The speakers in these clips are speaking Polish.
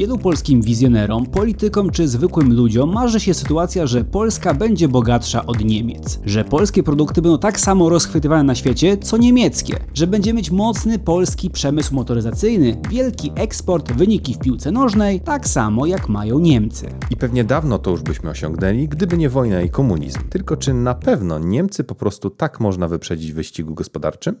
Wielu polskim wizjonerom, politykom czy zwykłym ludziom marzy się sytuacja, że Polska będzie bogatsza od Niemiec, że polskie produkty będą tak samo rozchwytywane na świecie, co niemieckie, że będziemy mieć mocny polski przemysł motoryzacyjny, wielki eksport, wyniki w piłce nożnej, tak samo jak mają Niemcy. I pewnie dawno to już byśmy osiągnęli, gdyby nie wojna i komunizm. Tylko czy na pewno Niemcy po prostu tak można wyprzedzić w wyścigu gospodarczym?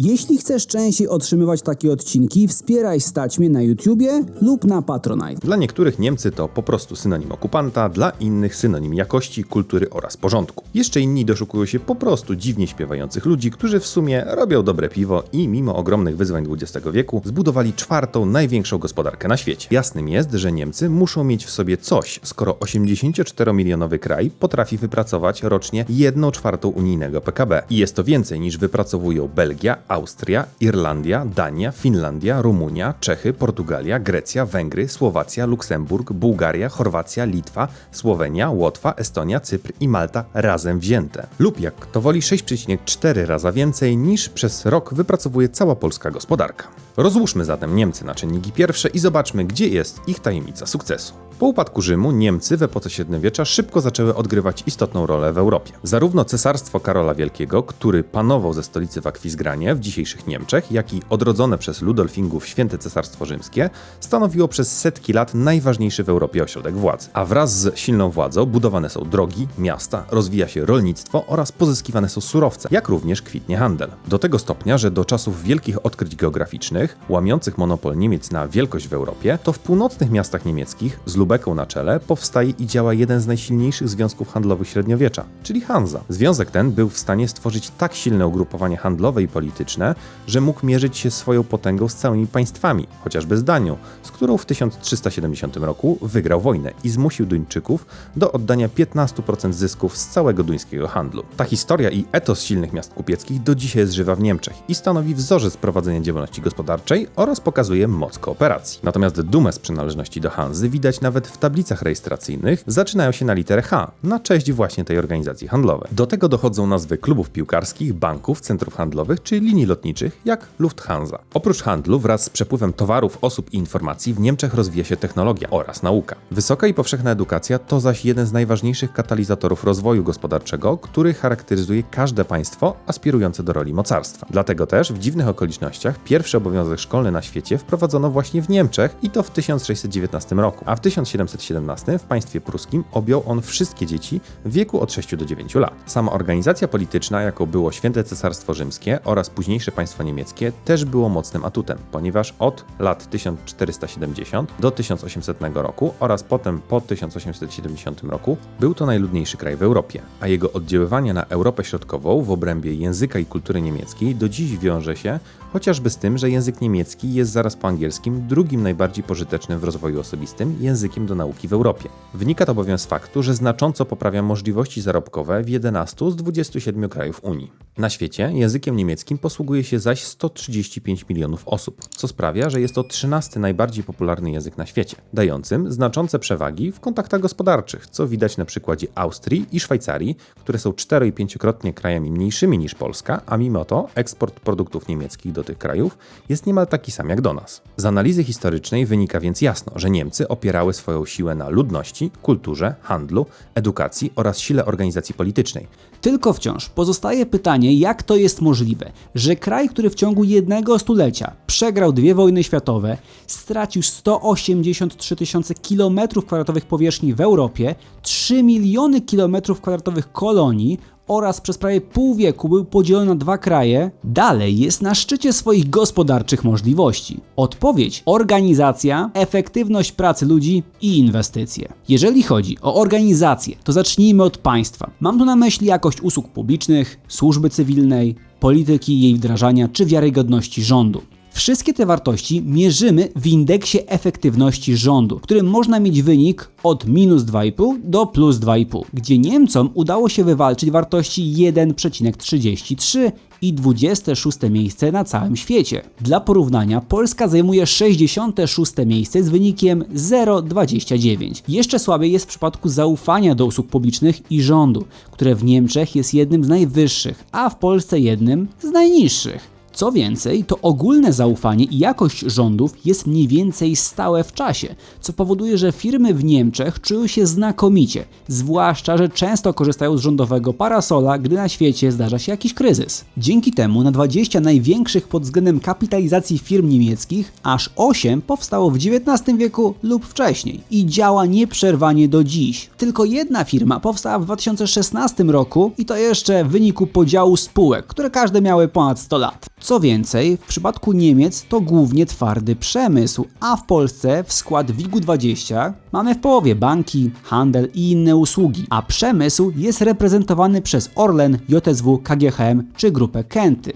Jeśli chcesz częściej otrzymywać takie odcinki, wspieraj Stać mnie na YouTubie lub na Patronite. Dla niektórych Niemcy to po prostu synonim okupanta, dla innych synonim jakości, kultury oraz porządku. Jeszcze inni doszukują się po prostu dziwnie śpiewających ludzi, którzy w sumie robią dobre piwo i mimo ogromnych wyzwań XX wieku zbudowali czwartą największą gospodarkę na świecie. Jasnym jest, że Niemcy muszą mieć w sobie coś, skoro 84-milionowy kraj potrafi wypracować rocznie 1 czwartą unijnego PKB. I jest to więcej niż wypracowują Belgia, Austria, Irlandia, Dania, Finlandia, Rumunia, Czechy, Portugalia, Grecja, Węgry, Słowacja, Luksemburg, Bułgaria, Chorwacja, Litwa, Słowenia, Łotwa, Estonia, Cypr i Malta razem wzięte. Lub jak to woli 6,4 raza więcej niż przez rok wypracowuje cała polska gospodarka. Rozłóżmy zatem Niemcy na czynniki pierwsze i zobaczmy, gdzie jest ich tajemnica sukcesu. Po upadku Rzymu Niemcy w epoce średniowiecza szybko zaczęły odgrywać istotną rolę w Europie. Zarówno cesarstwo Karola Wielkiego, który panował ze stolicy w Akwizgranie w dzisiejszych Niemczech, jak i odrodzone przez Ludolfingów Święte Cesarstwo Rzymskie stanowiło przez setki lat najważniejszy w Europie ośrodek władzy. A wraz z silną władzą budowane są drogi, miasta, rozwija się rolnictwo oraz pozyskiwane są surowce, jak również kwitnie handel. Do tego stopnia, że do czasów wielkich odkryć geograficznych, łamiących monopol Niemiec na wielkość w Europie, to w północnych miastach niemieckich z Lubeką na czele powstaje i działa jeden z najsilniejszych związków handlowych średniowiecza, czyli Hansa. Związek ten był w stanie stworzyć tak silne ugrupowanie handlowe i polityczne, że mógł mierzyć się swoją potęgą z całymi państwami, chociażby z Danią, z którą w 1370 roku wygrał wojnę i zmusił Duńczyków do oddania 15% zysków z całego duńskiego handlu. Ta historia i etos silnych miast kupieckich do dzisiaj jest żywa w Niemczech i stanowi wzorzec prowadzenia działalności gospodarczej oraz pokazuje moc kooperacji. Natomiast dumę z przynależności do Hanzy widać nawet w tablicach rejestracyjnych, zaczynają się na literę H, na cześć właśnie tej organizacji handlowej. Do tego dochodzą nazwy klubów piłkarskich, banków, centrów handlowych czy linii lotniczych, jak Lufthansa. Oprócz handlu, wraz z przepływem towarów, osób i informacji, w Niemczech rozwija się technologia oraz nauka. Wysoka i powszechna edukacja to zaś jeden z najważniejszych katalizatorów rozwoju gospodarczego, który charakteryzuje każde państwo aspirujące do roli mocarstwa. Dlatego też w dziwnych okolicznościach pierwszy obowiązek szkolny na świecie wprowadzono właśnie w Niemczech i to w 1619 roku, a w 1717 w państwie pruskim objął on wszystkie dzieci w wieku od 6 do 9 lat. Sama organizacja polityczna, jaką było Święte Cesarstwo Rzymskie oraz późniejsze państwo niemieckie, też było mocnym atutem, ponieważ od lat 1470 do 1800 roku oraz potem po 1870 roku był to najludniejszy kraj w Europie, a jego oddziaływanie na Europę Środkową w obrębie języka i kultury niemieckiej do dziś wiąże się chociażby z tym, że język niemiecki jest zaraz po angielskim drugim najbardziej pożytecznym w rozwoju osobistym językiem do nauki w Europie. Wynika to bowiem z faktu, że znacząco poprawia możliwości zarobkowe w 11 z 27 krajów Unii. Na świecie językiem niemieckim posługuje się zaś 135 milionów osób, co sprawia, że jest to 13 najbardziej popularny język na świecie, dającym znaczące przewagi w kontaktach gospodarczych, co widać na przykładzie Austrii i Szwajcarii, które są 4 i 5-krotnie krajami mniejszymi niż Polska, a mimo to eksport produktów niemieckich do tych krajów jest niemal taki sam jak do nas. Z analizy historycznej wynika więc jasno, że Niemcy opierały swoją siłę na ludności, kulturze, handlu, edukacji oraz sile organizacji politycznej. Tylko wciąż pozostaje pytanie, jak to jest możliwe, że kraj, który w ciągu jednego stulecia przegrał dwie wojny światowe, stracił 183 tysiące kilometrów kwadratowych powierzchni w Europie, 3 miliony kilometrów kwadratowych kolonii oraz przez prawie pół wieku był podzielony na dwa kraje, dalej jest na szczycie swoich gospodarczych możliwości. Odpowiedź: organizacja, efektywność pracy ludzi i inwestycje. Jeżeli chodzi o organizację, to zacznijmy od państwa. Mam tu na myśli jakość usług publicznych, służby cywilnej, polityki jej wdrażania czy wiarygodności rządu. Wszystkie te wartości mierzymy w indeksie efektywności rządu, w którym można mieć wynik od minus 2,5 do plus 2,5, gdzie Niemcom udało się wywalczyć wartości 1,33 i 26 miejsce na całym świecie. Dla porównania Polska zajmuje 66 miejsce z wynikiem 0,29. Jeszcze słabiej jest w przypadku zaufania do usług publicznych i rządu, które w Niemczech jest jednym z najwyższych, a w Polsce jednym z najniższych. Co więcej, to ogólne zaufanie i jakość rządów jest mniej więcej stałe w czasie, co powoduje, że firmy w Niemczech czują się znakomicie, zwłaszcza, że często korzystają z rządowego parasola, gdy na świecie zdarza się jakiś kryzys. Dzięki temu na 20 największych pod względem kapitalizacji firm niemieckich, aż 8 powstało w XIX wieku lub wcześniej i działa nieprzerwanie do dziś. Tylko jedna firma powstała w 2016 roku i to jeszcze w wyniku podziału spółek, które każde miały ponad 100 lat. Co więcej, w przypadku Niemiec to głównie twardy przemysł, a w Polsce w skład WIG-20 mamy w połowie banki, handel i inne usługi, a przemysł jest reprezentowany przez Orlen, JSW, KGHM czy grupę Kenty.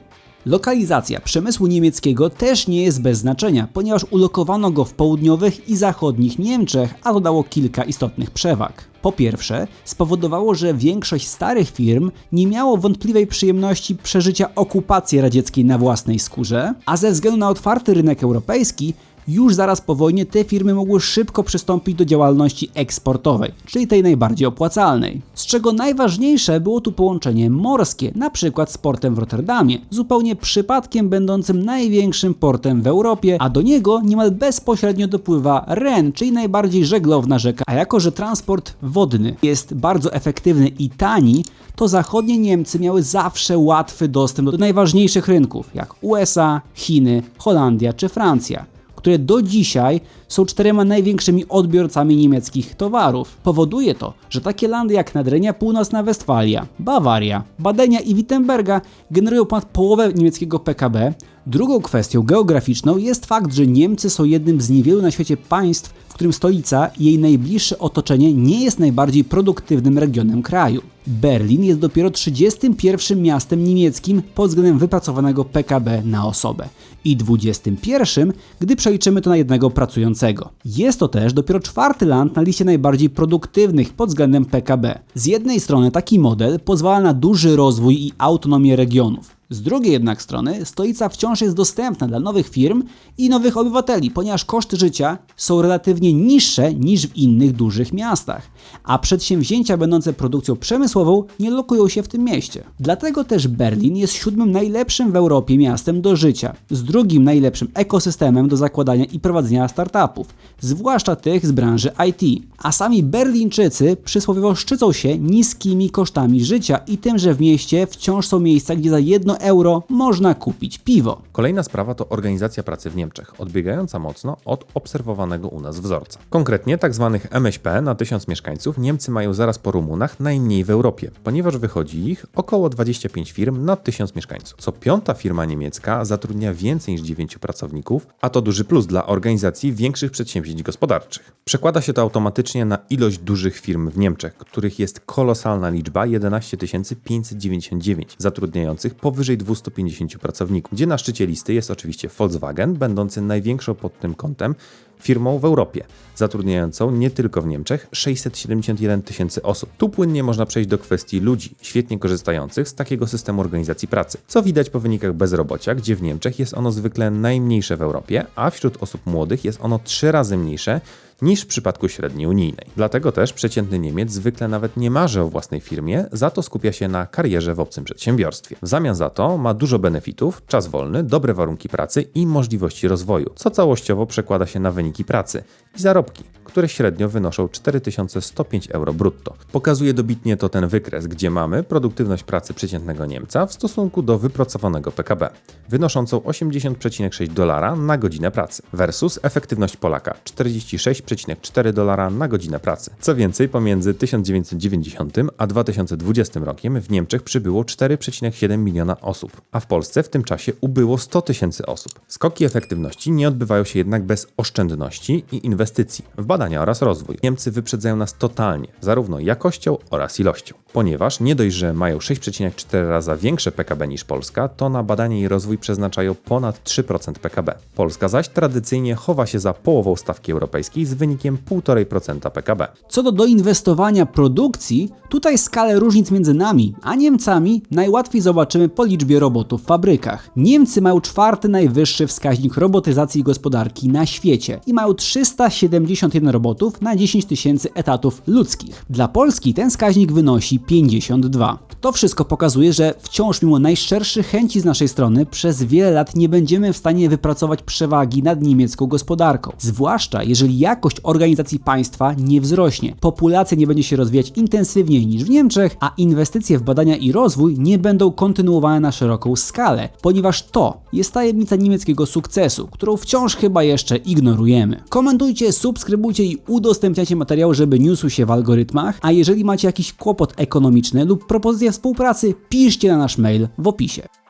Lokalizacja przemysłu niemieckiego też nie jest bez znaczenia, ponieważ ulokowano go w południowych i zachodnich Niemczech, a to dało kilka istotnych przewag. Po pierwsze, spowodowało, że większość starych firm nie miało wątpliwej przyjemności przeżycia okupacji radzieckiej na własnej skórze, a ze względu na otwarty rynek europejski, już zaraz po wojnie te firmy mogły szybko przystąpić do działalności eksportowej, czyli tej najbardziej opłacalnej. Z czego najważniejsze było tu połączenie morskie, na przykład z portem w Rotterdamie, zupełnie przypadkiem będącym największym portem w Europie, a do niego niemal bezpośrednio dopływa Ren, czyli najbardziej żeglowna rzeka. A jako, że transport wodny jest bardzo efektywny i tani, to zachodnie Niemcy miały zawsze łatwy dostęp do najważniejszych rynków, jak USA, Chiny, Holandia czy Francja które do dzisiaj są czterema największymi odbiorcami niemieckich towarów. Powoduje to, że takie landy jak Nadrenia Północna Westfalia, Bawaria, Badenia i Wittenberga generują ponad połowę niemieckiego PKB. Drugą kwestią geograficzną jest fakt, że Niemcy są jednym z niewielu na świecie państw, w którym stolica i jej najbliższe otoczenie nie jest najbardziej produktywnym regionem kraju. Berlin jest dopiero 31 miastem niemieckim pod względem wypracowanego PKB na osobę i 21, gdy przeliczymy to na jednego pracującego. Jest to też dopiero czwarty land na liście najbardziej produktywnych pod względem PKB. Z jednej strony taki model pozwala na duży rozwój i autonomię regionów. Z drugiej jednak strony stolica wciąż jest dostępna dla nowych firm i nowych obywateli, ponieważ koszty życia są relatywnie niższe niż w innych dużych miastach, a przedsięwzięcia będące produkcją przemysłową nie lokują się w tym mieście. Dlatego też Berlin jest siódmym najlepszym w Europie miastem do życia, z drugim najlepszym ekosystemem do zakładania i prowadzenia startupów, zwłaszcza tych z branży IT. A sami Berlińczycy przysłowiowo szczycą się niskimi kosztami życia i tym, że w mieście wciąż są miejsca, gdzie za jedno euro można kupić piwo. Kolejna sprawa to organizacja pracy w Niemczech, odbiegająca mocno od obserwowanego u nas wzorca. Konkretnie tzw. MŚP na 1000 mieszkańców Niemcy mają zaraz po Rumunach najmniej w Europie, ponieważ wychodzi ich około 25 firm na 1000 mieszkańców. Co piąta firma niemiecka zatrudnia więcej niż 9 pracowników, a to duży plus dla organizacji większych przedsięwzięć gospodarczych. Przekłada się to automatycznie na ilość dużych firm w Niemczech, których jest kolosalna liczba 11 599 zatrudniających powyżej 250 pracowników, gdzie na szczycie listy jest oczywiście Volkswagen, będący największą pod tym kątem firmą w Europie, zatrudniającą nie tylko w Niemczech 671 tysięcy osób. Tu płynnie można przejść do kwestii ludzi, świetnie korzystających z takiego systemu organizacji pracy, co widać po wynikach bezrobocia, gdzie w Niemczech jest ono zwykle najmniejsze w Europie, a wśród osób młodych jest ono trzy razy mniejsze niż w przypadku średniej unijnej. Dlatego też przeciętny Niemiec zwykle nawet nie marzy o własnej firmie, za to skupia się na karierze w obcym przedsiębiorstwie. W zamian za to ma dużo benefitów, czas wolny, dobre warunki pracy i możliwości rozwoju, co całościowo przekłada się na wyniki pracy i zarobki, które średnio wynoszą 4105 euro brutto. Pokazuje dobitnie to ten wykres, gdzie mamy produktywność pracy przeciętnego Niemca w stosunku do wypracowanego PKB, wynoszącą 80,6 dolara na godzinę pracy, versus efektywność Polaka 46,4 dolara na godzinę pracy. Co więcej, pomiędzy 1990 a 2020 rokiem w Niemczech przybyło 4,7 miliona osób, a w Polsce w tym czasie ubyło 100 tysięcy osób. Skoki efektywności nie odbywają się jednak bez oszczędności oszczędności i inwestycji w badania oraz rozwój. Niemcy wyprzedzają nas totalnie, zarówno jakością oraz ilością. Ponieważ nie dość, że mają 6,4 raza większe PKB niż Polska, to na badanie i rozwój przeznaczają ponad 3% PKB. Polska zaś tradycyjnie chowa się za połową stawki europejskiej z wynikiem 1,5% PKB. Co do doinwestowania produkcji, tutaj skalę różnic między nami a Niemcami najłatwiej zobaczymy po liczbie robotów w fabrykach. Niemcy mają czwarty najwyższy wskaźnik robotyzacji gospodarki na świecie i mają 371 robotów na 10 tysięcy etatów ludzkich. Dla Polski ten wskaźnik wynosi 52. To wszystko pokazuje, że wciąż mimo najszczerszych chęci z naszej strony przez wiele lat nie będziemy w stanie wypracować przewagi nad niemiecką gospodarką. Zwłaszcza jeżeli jakość organizacji państwa nie wzrośnie, populacja nie będzie się rozwijać intensywniej niż w Niemczech, a inwestycje w badania i rozwój nie będą kontynuowane na szeroką skalę, ponieważ to jest tajemnica niemieckiego sukcesu, którą wciąż chyba jeszcze ignorujemy. Komentujcie, subskrybujcie i udostępniajcie materiał, żeby niósł się w algorytmach, a jeżeli macie jakiś kłopot ekonomiczny lub propozycję współpracy, piszcie na nasz mail w opisie.